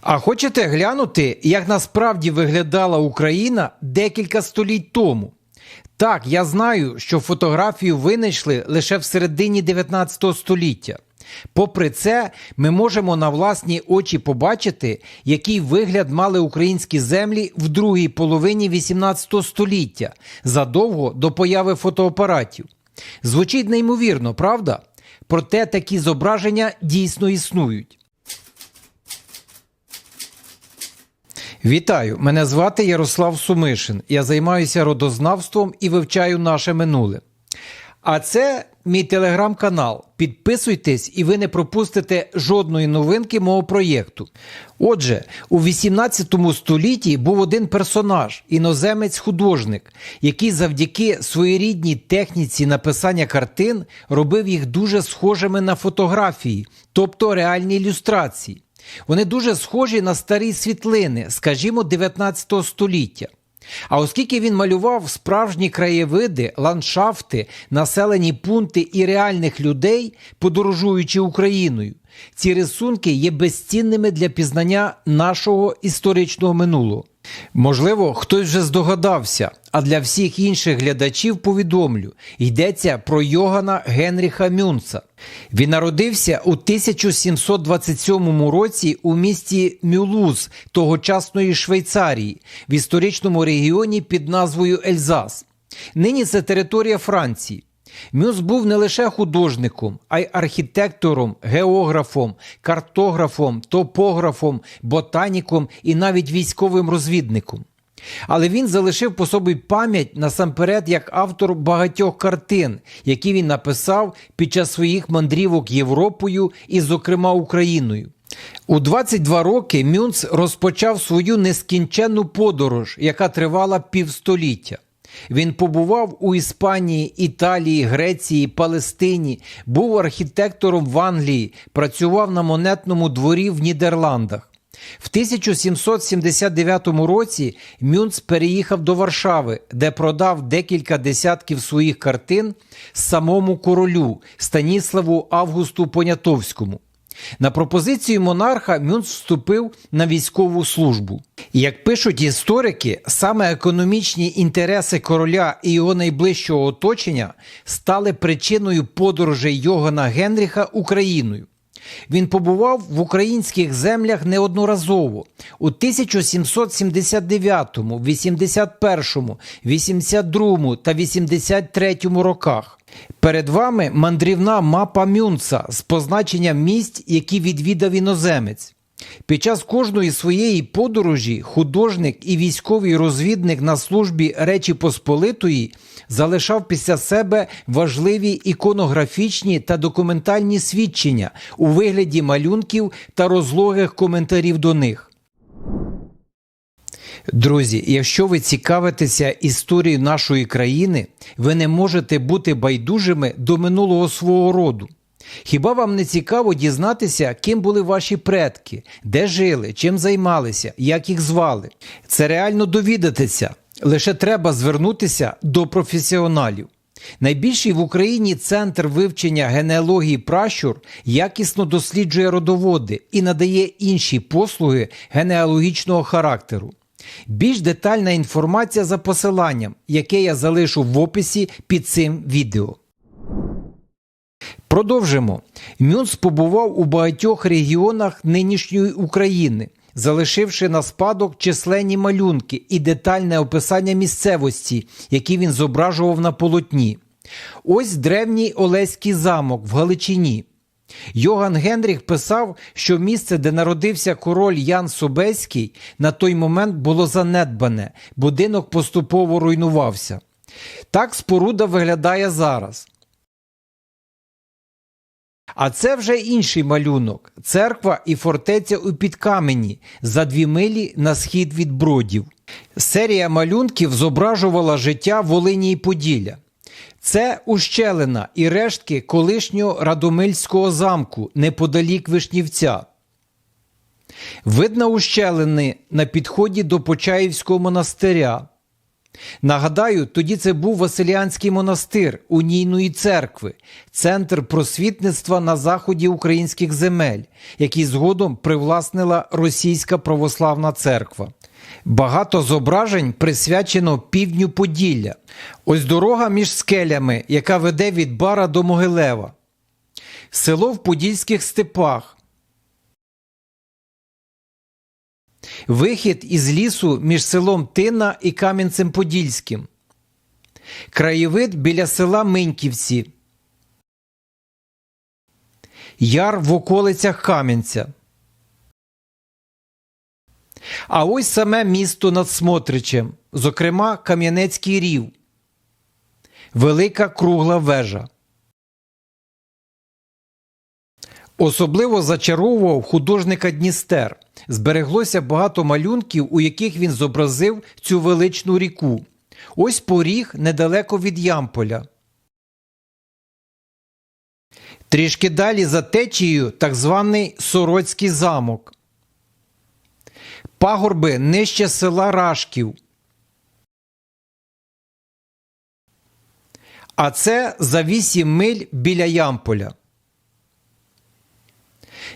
А хочете глянути, як насправді виглядала Україна декілька століть тому? Так, я знаю, що фотографію винайшли лише в середині 19 століття. Попри це, ми можемо на власні очі побачити, який вигляд мали українські землі в другій половині 18 століття, задовго до появи фотоапаратів. Звучить неймовірно, правда? Проте такі зображення дійсно існують. Вітаю! Мене звати Ярослав Сумишин. Я займаюся родознавством і вивчаю наше минуле. А це мій телеграм-канал. Підписуйтесь, і ви не пропустите жодної новинки мого проєкту. Отже, у 18 столітті був один персонаж, іноземець-художник, який завдяки своєрідній техніці написання картин робив їх дуже схожими на фотографії, тобто реальні ілюстрації. Вони дуже схожі на старі світлини, скажімо, 19 століття. А оскільки він малював справжні краєвиди, ландшафти, населені пункти і реальних людей, подорожуючи Україною, ці рисунки є безцінними для пізнання нашого історичного минулого. Можливо, хтось вже здогадався, а для всіх інших глядачів повідомлю: йдеться про Йогана Генріха Мюнца. Він народився у 1727 році у місті Мюлуз тогочасної Швейцарії в історичному регіоні під назвою Ельзас. Нині це територія Франції. Мюс був не лише художником, а й архітектором, географом, картографом, топографом, ботаніком і навіть військовим розвідником. Але він залишив по собі пам'ять насамперед як автор багатьох картин, які він написав під час своїх мандрівок Європою і, зокрема, Україною. У 22 роки Мюнц розпочав свою нескінченну подорож, яка тривала півстоліття. Він побував у Іспанії, Італії, Греції, Палестині, був архітектором в Англії, працював на монетному дворі в Нідерландах. В 1779 році Мюнц переїхав до Варшави, де продав декілька десятків своїх картин самому королю Станіславу Августу Понятовському. На пропозицію монарха Мюнц вступив на військову службу. Як пишуть історики, саме економічні інтереси короля і його найближчого оточення стали причиною подорожей Йогана Генріха Україною. Він побував в українських землях неодноразово у 1779, 81, 82 та 83 роках. Перед вами мандрівна мапа Мюнца з позначенням місць, які відвідав іноземець. Під час кожної своєї подорожі художник і військовий розвідник на службі Речі Посполитої залишав після себе важливі іконографічні та документальні свідчення у вигляді малюнків та розлогих коментарів до них. Друзі, якщо ви цікавитеся історією нашої країни, ви не можете бути байдужими до минулого свого роду. Хіба вам не цікаво дізнатися, ким були ваші предки, де жили, чим займалися, як їх звали? Це реально довідатися. Лише треба звернутися до професіоналів. Найбільший в Україні центр вивчення генеалогії пращур якісно досліджує родоводи і надає інші послуги генеалогічного характеру. Більш детальна інформація за посиланням, яке я залишу в описі під цим відео. Продовжимо. Мюнц побував у багатьох регіонах нинішньої України, залишивши на спадок численні малюнки і детальне описання місцевості, які він зображував на полотні. Ось древній Олеський замок в Галичині. Йоган Генріх писав, що місце, де народився король Ян Собеський, на той момент було занедбане, будинок поступово руйнувався. Так споруда виглядає зараз. А це вже інший малюнок церква і фортеця у Підкамені за дві милі на схід від бродів. Серія малюнків зображувала життя Волині і Поділля. Це ущелина і рештки колишнього Радомильського замку неподалік Вишнівця. Видно ущелини на підході до Почаївського монастиря. Нагадаю, тоді це був Василіанський монастир унійної церкви, центр просвітництва на заході українських земель, який згодом привласнила Російська православна церква. Багато зображень присвячено півдню Поділля. Ось дорога між скелями, яка веде від Бара до Могилева. Село в Подільських степах. Вихід із лісу між селом Тина і Кам'янцем Подільським. Краєвид біля села Миньківці. Яр в околицях Кам'янця. А ось саме місто над Смотричем, зокрема Кам'янецький рів. Велика кругла вежа. Особливо зачаровував художника Дністер. Збереглося багато малюнків, у яких він зобразив цю величну ріку. Ось поріг недалеко від Ямполя. Трішки далі за течією так званий Сороцький замок. Пагорби нижче села Рашків. А це за 8 миль біля Ямполя.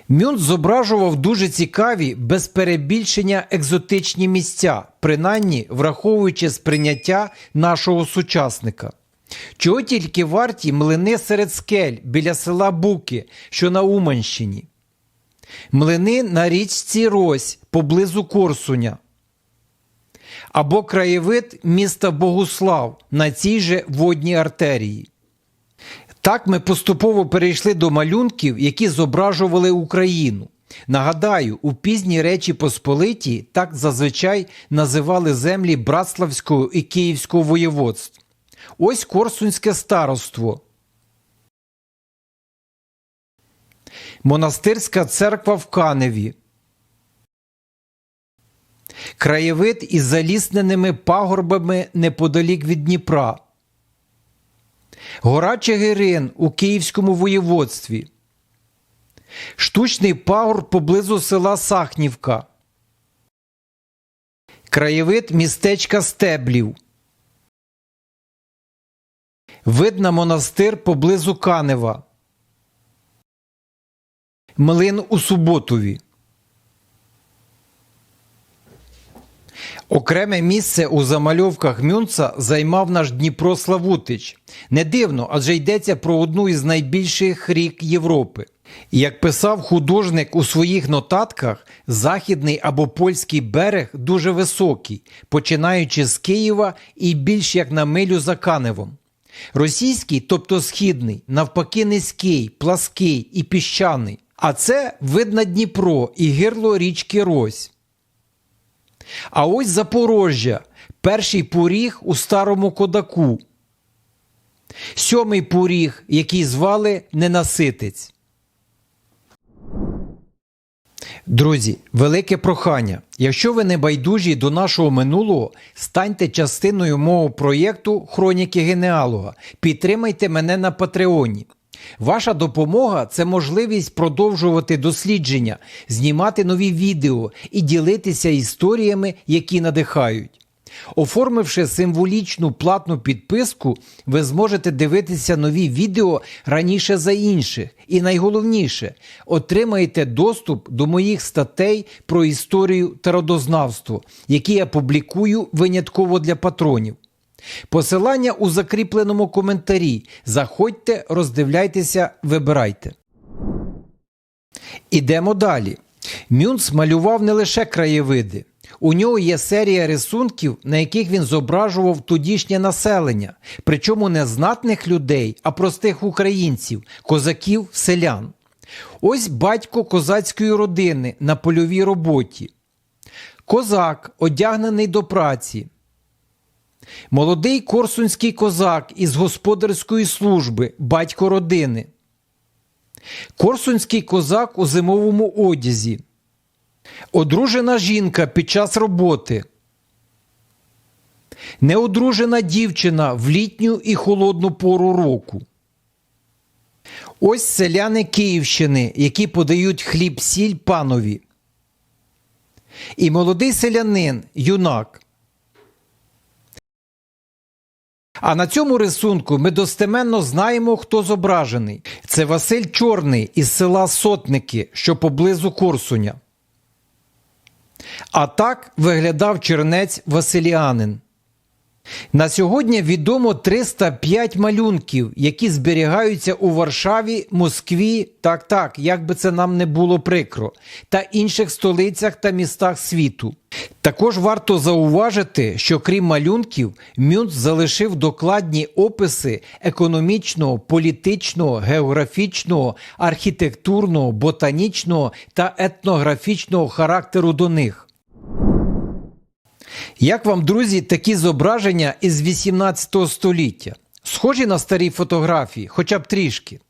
Мюнт зображував дуже цікаві, без перебільшення екзотичні місця, принаймні враховуючи сприйняття нашого сучасника. Чого тільки варті млини серед скель біля села Буки, що на Уманщині, млини на річці Рось поблизу Корсуня, або краєвид міста Богуслав на цій же водній артерії. Так ми поступово перейшли до малюнків, які зображували Україну. Нагадаю, у пізній Речі Посполитій так зазвичай називали землі Братславського і Київського воєводств. Ось Корсунське староство. Монастирська церква в Каневі. Краєвид із залісненими пагорбами неподалік від Дніпра. Гора Чигирин у Київському воєводстві. Штучний пагорб поблизу села Сахнівка. Краєвид містечка Стеблів. Вид на монастир поблизу Канева. Млин у Суботові. Окреме місце у замальовках Мюнца займав наш Дніпро Славутич. Не дивно, адже йдеться про одну із найбільших рік Європи. Як писав художник у своїх нотатках, західний або польський берег дуже високий, починаючи з Києва і більш як на милю за Каневом. Російський, тобто східний, навпаки, низький, плаский і піщаний. А це видно Дніпро і гирло річки Рось. А ось Запорожжя, перший поріг у старому кодаку, сьомий поріг, який звали Ненаситець. Друзі, велике прохання. Якщо ви не байдужі до нашого минулого, станьте частиною мого проєкту Хроніки генеалога. Підтримайте мене на Патреоні. Ваша допомога це можливість продовжувати дослідження, знімати нові відео і ділитися історіями, які надихають. Оформивши символічну платну підписку, ви зможете дивитися нові відео раніше за інших. І найголовніше, отримаєте доступ до моїх статей про історію та родознавство, які я публікую винятково для патронів. Посилання у закріпленому коментарі. Заходьте, роздивляйтеся, вибирайте. Ідемо далі. Мюнц малював не лише краєвиди. У нього є серія рисунків, на яких він зображував тодішнє населення, причому не знатних людей, а простих українців, козаків, селян. Ось батько козацької родини на польовій роботі. Козак, одягнений до праці. Молодий корсунський козак із господарської служби, батько родини. Корсунський козак у зимовому одязі. Одружена жінка під час роботи. Неодружена дівчина в літню і холодну пору року. Ось селяни Київщини, які подають хліб сіль панові. І молодий селянин, юнак. А на цьому рисунку ми достеменно знаємо, хто зображений. Це Василь Чорний із села Сотники, що поблизу Корсуня. А так виглядав чернець Василіанин. На сьогодні відомо 305 малюнків, які зберігаються у Варшаві, Москві, так так, як би це нам не було прикро, та інших столицях та містах світу. Також варто зауважити, що крім малюнків, Мюнц залишив докладні описи економічного, політичного, географічного, архітектурного, ботанічного та етнографічного характеру до них. Як вам, друзі, такі зображення із 18 століття? Схожі на старі фотографії, хоча б трішки.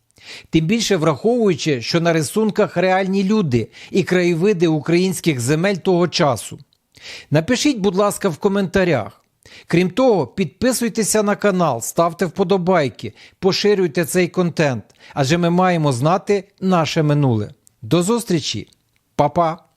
Тим більше враховуючи, що на рисунках реальні люди і краєвиди українських земель того часу. Напишіть, будь ласка, в коментарях. Крім того, підписуйтеся на канал, ставте вподобайки, поширюйте цей контент, адже ми маємо знати наше минуле. До зустрічі, Па-па!